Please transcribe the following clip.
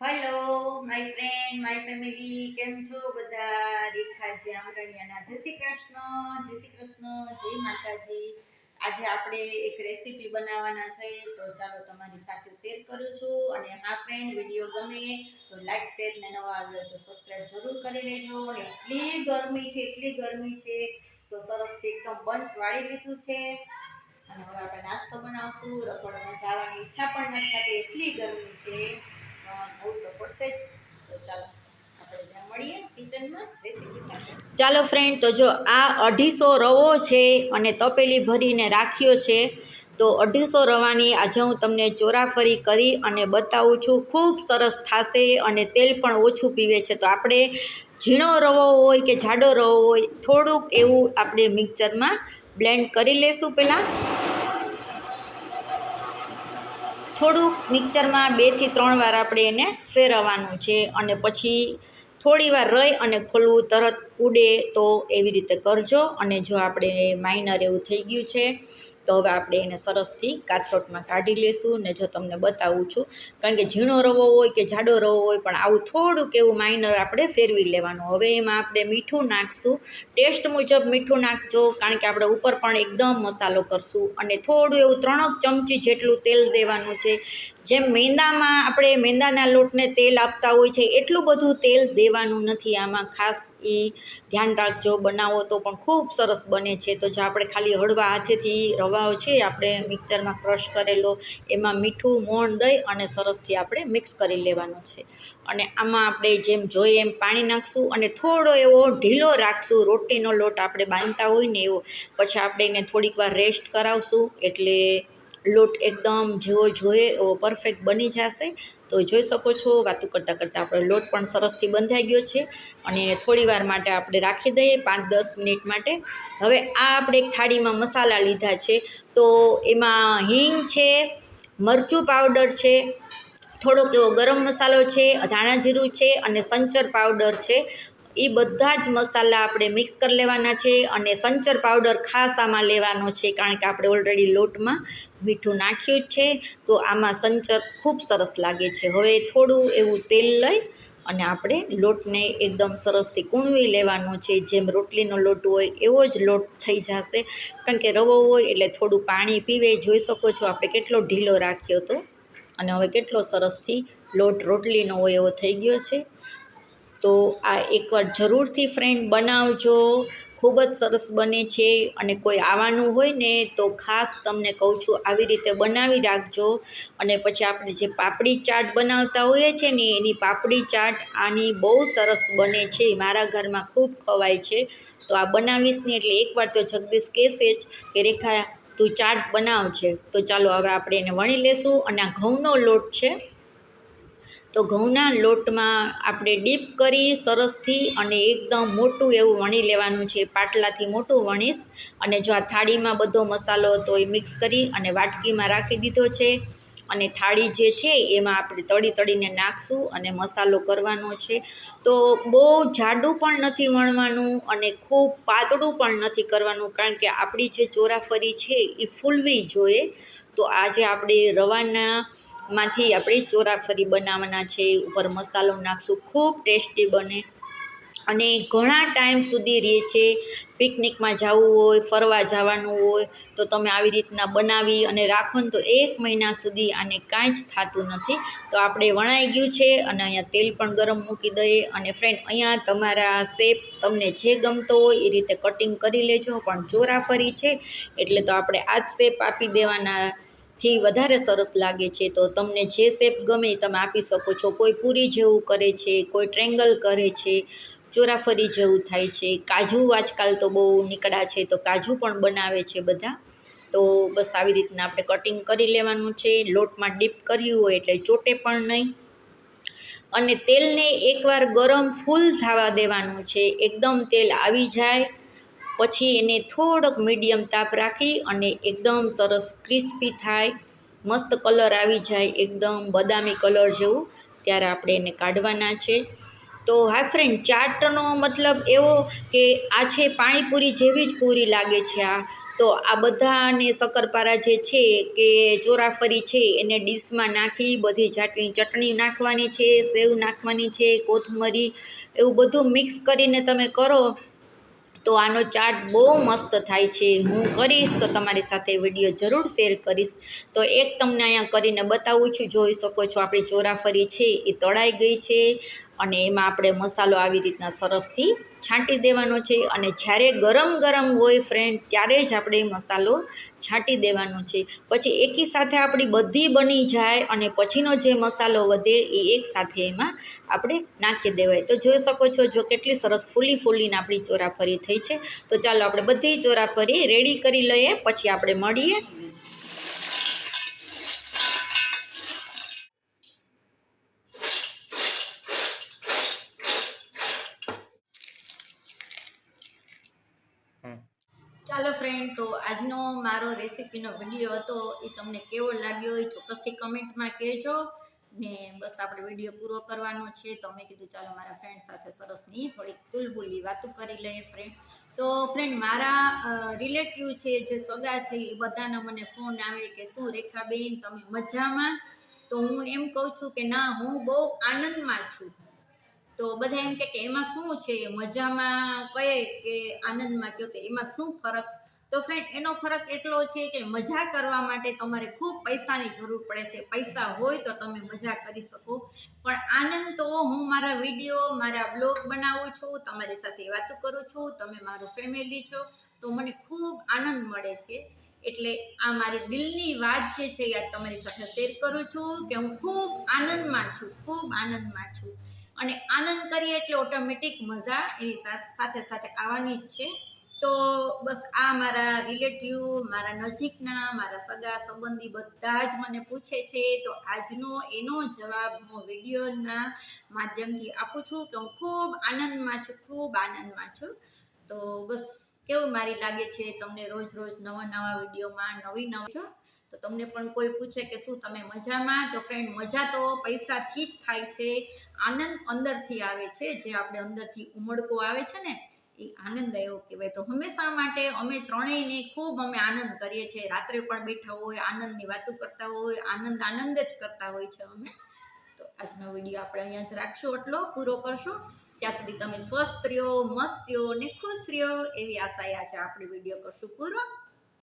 Hello my friend my family કેમ છો બધા? રેખા જે આંગણિયાના જય શ્રી કૃષ્ણ, જય શ્રી કૃષ્ણ, જય માતાજી. આજે આપણે એક રેસીપી બનાવવાના છે, તો ચાલો તમારી સાથે શેર કરું છું. અને હા ફ્રેન્ડ વીડિયો ગમે તો લાઈક શેર ને નવા આવ્યો તો સબસ્ક્રાઈબ જરૂર કરી લેજો. અને એટલી ગરમી છે, એટલી ગરમી છે, તો સરસથી એકદમ બંચ વાળી લીધું છે. અને હવે આપણે નાસ્તો બનાવશું. રસોડામાં જવાની ઈચ્છા પણ નથી થતી. એટલી ગરમી છે. ચાલો ફ્રેન્ડ તો જો આ અઢીસો રવો છે અને તપેલી ભરીને રાખ્યો છે, તો અઢીસો રવાની આજે હું તમને ચોરાફરી કરી અને બતાવું છું, ખૂબ સરસ થશે અને તેલ પણ ઓછું પીવે છે. તો આપણે ઝીણો રવો હોય કે જાડો રવો હોય, થોડુંક એવું આપણે મિક્સરમાં બ્લેન્ડ કરી લેશું પહેલાં. થોડુંક મિક્સરમાં બેથી ત્રણ વાર આપણે એને ફેરવવાનું છે અને પછી થોડી વાર રહી અને ખોલવું તરત ઉડે તો એવી રીતે કરજો અને જો આપણે માઇનર એવું થઈ ગયું છે તો હવે આપણે એને સરસથી કાથરોટમાં કાઢી લેશું ને જો તમને બતાવું છું, કારણ કે ઝીણો રવો હોય કે જાડો રવો હોય, પણ આવું થોડુંક એવું માઇનર આપણે ફેરવી લેવાનું. હવે એમાં આપણે મીઠું નાખશું. ટેસ્ટ મુજબ મીઠું નાખજો, કારણ કે આપણે ઉપર પણ એકદમ મસાલો કરશું. અને થોડું એવું ત્રણક ચમચી જેટલું તેલ દેવાનું છે. જેમ મેંદામાં આપણે મેંદાના લોટને તેલ આપતા હોય છે, એટલું બધું તેલ દેવાનું નથી. આમાં ખાસ એ ધ્યાન રાખજો, બનાવો તો પણ ખૂબ સરસ બને છે. તો જો આપણે ખાલી હળવા હાથેથી રવાઓ છે, આપણે મિક્સરમાં ક્રશ કરેલો, એમાં મીઠું, મોણ દઈ અને સરસથી આપણે મિક્સ કરી લેવાનું છે. અને આમાં આપણે જેમ જોઈએ એમ પાણી નાખશું અને થોડો એવો ઢીલો રાખશું. રોટીનો લોટ આપણે બાંધતા હોય ને એવો, પછી આપણે એને થોડીક વાર રેસ્ટ કરાવશું. એટલે લોટ એકદમ જેવો જોઈએ એવો પરફેક્ટ બની જશે. તો જોઈ શકો છો, વાતું કરતાં કરતાં આપણો લોટ પણ સરસથી બંધાઈ ગયો છે. અને એને થોડીવાર માટે આપણે રાખી દઈએ, પાંચ દસ મિનિટ માટે. હવે આ આપણે એક થાળીમાં મસાલા લીધા છે. તો એમાં હિંગ છે, મરચું પાવડર છે, થોડોક એવો ગરમ મસાલો છે ધાણા જીરું છે અને સંચર પાવડર છે. એ બધા જ મસાલા આપણે મિક્સ કરી લેવાના છે અને સંચર પાવડર ખાસ આમાં લેવાનો છે કારણ કે આપણે ઓલરેડી લોટમાં મીઠું નાખ્યું જ છે. તો આમાં સંચર ખૂબ સરસ લાગે છે. હવે થોડું એવું તેલ લઈ અને આપણે લોટને એકદમ સરસથી કૂણવી લેવાનો છે. જેમ રોટલીનો લોટ હોય એવો જ લોટ થઈ જશે. કારણ કે રવો હોય એટલે થોડું પાણી પીવે, જોઈ શકો છો આપણે કેટલો ઢીલો રાખ્યો હતો અને હવે કેટલો સરસથી લોટ રોટલીનો હોય એવો થઈ ગયો છે. તો આ એકવાર જરૂરથી ફ્રેન્ડ બનાવજો. ખૂબ જ સરસ બને છે અને કોઈ આવવાનું હોય ને તો ખાસ તમને કહું છું આવી રીતે બનાવી રાખજો. અને પછી આપણે જે પાપડી ચાટ બનાવતા હોઈએ છીએ ને, એની પાપડી ચાટ આની બહુ સરસ બને છે. મારા ઘરમાં ખૂબ ખવાય છે. તો આ બનાવીશ ને એટલે એકવાર તો જગદીશ કહેશે જ કે, રેખા, તું ચાટ બનાવજે. તો ચાલો, હવે આપણે એને વણી લેશું અને આ ઘઉંનો લોટ છે તો ઘઉંના લોટમાં આપણે ડીપ કરી સરસથી અને એકદમ મોટું એવું વણી લેવાનું છે. પાટલાથી મોટું વણીશ અને જો આ થાળીમાં બધો મસાલો હતો એ મિક્સ કરી અને વાટકીમાં રાખી દીધો છે. અને થાળી જે છે એમાં આપણે તળી તળીને નાખશું અને મસાલો કરવાનો છે. તો બહુ જાડું પણ નથી વણવાનું અને ખૂબ પાતળું પણ નથી કરવાનું કારણ કે આપણી જે ચોરાફરી છે એ ફૂલવી જોઈએ. તો આજે આપણે રવાના માંથી આપણે ચોરાફરી બનાવવાના છે, ઉપર મસાલો નાખશું, ખૂબ ટેસ્ટી બને. અને ઘણા ટાઈમ સુધી રહે છે, પિકનિકમાં જવું હોય, ફરવા જવાનું હોય, તો તમે આવી રીતના બનાવી અને રાખો ને તો એક મહિના સુધી આને કાંઈ જ થતું નથી. તો આપણે વણાઈ ગયું છે અને અહીંયા તેલ પણ ગરમ મૂકી દઈએ અને ફ્રેન્ડ અહીંયા તમારા શેપ તમને જે ગમતો હોય એ રીતે કટિંગ કરી લેજો, પણ ચોરાફરી છે, એટલે તો આપણે આ જ શેપ આપી દેવાના થી વધારે સરસ લાગે છે. તો તમને જે શેપ ગમે તમે આપી શકો છો. કોઈ પૂરી જેવું કરે છે, કોઈ ટ્રેંગલ કરે છે ચોરાફરી જેવું થાય છે. કાજુ આજકાલ તો બહુ નીકળ્યા છે તો કાજુ પણ બનાવે છે બધા. તો બસ આવી રીતના આપણે કટિંગ કરી લેવાનું છે. લોટમાં ડીપ કર્યું હોય એટલે ચોટે પણ નહીં. અને તેલને એકવાર ગરમ ફૂલ થવા દેવાનું છે. એકદમ તેલ આવી જાય. પછી એને થોડોક મીડિયમ તાપ રાખી અને એકદમ સરસ ક્રિસ્પી થાય. મસ્ત કલર આવી જાય. એકદમ બદામી કલર જેવું. ત્યારે આપણે એને કાઢવાના છે. તો તો હા ફ્રેન્ડ ચાટનો મતલબ એવો કે આ છે પાણીપુરી જેવી જ પૂરી લાગે છે આ. તો આ બધાને શક્કરપારા જે છે કે ચોરાફરી છે એને ડીશમાં નાખી, બધી જાતની ચટણી નાખવાની છે, સેવ નાખવાની છે, કોથમરી, એવું બધું મિક્સ કરીને તમે કરો. તો આનો ચાટ બહુ મસ્ત થાય છે. હું કરીશ તો તમારી સાથે વીડિયો જરૂર શેર કરીશ. તો એક તમને અહીંયા કરીને બતાવું છું. જોઈ શકો છો આપણી ચોરાફરી છે, એ તળાઈ ગઈ છે અને એમાં આપણે મસાલો આવી રીતના સરસથી છાંટી દેવાનો છે અને જ્યારે ગરમ ગરમ હોય ફ્રેન્ડ ત્યારે જ આપણે મસાલો છાંટી દેવાનો છે. પછી એકી સાથે આપણી બધી બની જાય અને પછીનો જે મસાલો વધે એ એક સાથે એમાં આપણે નાખી દેવાય. તો જોઈ શકો છો, જો કેટલી સરસ ફૂલી ફૂલીને આપણી ચોરાફરી થઈ છે. તો ચાલો આપણે બધી ચોરાફરી રેડી કરી લઈએ, પછી આપણે મળીએ. ચાલો ફ્રેન્ડ તો આજનો મારો રેસીપીનો વીડિયો હતો, એ તમને કેવો લાગ્યો એ ચોક્કસથી કમેન્ટમાં કહેજો. ને બસ આપણે વીડિયો પૂરો કરવાનો છે, તો મેં કીધું ચાલો મારા ફ્રેન્ડ સાથે સરસની થોડીક ચુલબુલી વાતો કરી લઈએ ફ્રેન્ડ તો ફ્રેન્ડ મારા રિલેટિવ છે, જે સગા છે, એ બધાના મને ફોન આવે કે શું રેખાબેન, તમે મજામાં? તો હું એમ કહું છું કે ના, હું બહુ આનંદમાં છું. તો બધા એમ કે કે એમાં શું છે? મજામાં કહે કે આનંદમાં કહો તો એમાં શું ફરક? તો ફ્રેન્ડ એનો ફરક એટલો છે કે મજા કરવા માટે તમારે ખૂબ પૈસાની જરૂર પડે છે. પૈસા હોય તો તમે મજા કરી શકો. પણ આનંદ તો હું મારા વીડિયો મારા બ્લોગ બનાવું છું, તમારી સાથે વાતો કરું છું, તમે મારું ફેમિલી છો, તો મને ખૂબ આનંદ મળે છે. એટલે આ મારી દિલની વાત જે છે આજ તમારી સાથે શેર કરું છું કે હું ખૂબ આનંદમાં છું, ખૂબ આનંદમાં છું. અને આનંદ કરીએ એટલે ઓટોમેટિક મજા એની સાથે સાથે આવવાની જ છે. તો બસ આ મારા રિલેટિવ મારા નજીકના, મારા સગા, સંબંધી બધા જ મને પૂછે છે. તો આજનો એનો જવાબ હું વિડીયોના માધ્યમથી આપું છું કે હું ખૂબ આનંદમાં છું, ખૂબ આનંદમાં છું. તો બસ કેવું મારી લાગે છે? તમને રોજ રોજ નવા નવા વિડીયોમાં નવી નવી તો તમને પણ કોઈ પૂછે કે શું તમે મજામાં? તો ફ્રેન્ડ મજા તો પૈસાથી જ થાય છે. આનંદ અંદરથી આવે છે. જે આપણે અંદરથી ઉમળકો આવે છે ને, એ આનંદ એવો કહેવાય. તો હંમેશા માટે અમે ત્રણેયને ખૂબ અમે આનંદ કરીએ છીએ. રાત્રે પણ બેઠા હોય, આનંદની વાતો કરતા હોય, આનંદ આનંદ જ કરતા હોય છે અમે. તો આજનો વીડિયો આપણે અહીંયા જ રાખશું. એટલો પૂરો કરશું. ત્યાં સુધી તમે સ્વસ્થ રહ્યો, મસ્ત રહ્યો ને ખુશ રહ્યો એવી આશા આજે આપણે વીડિયો કરશું. પૂરો.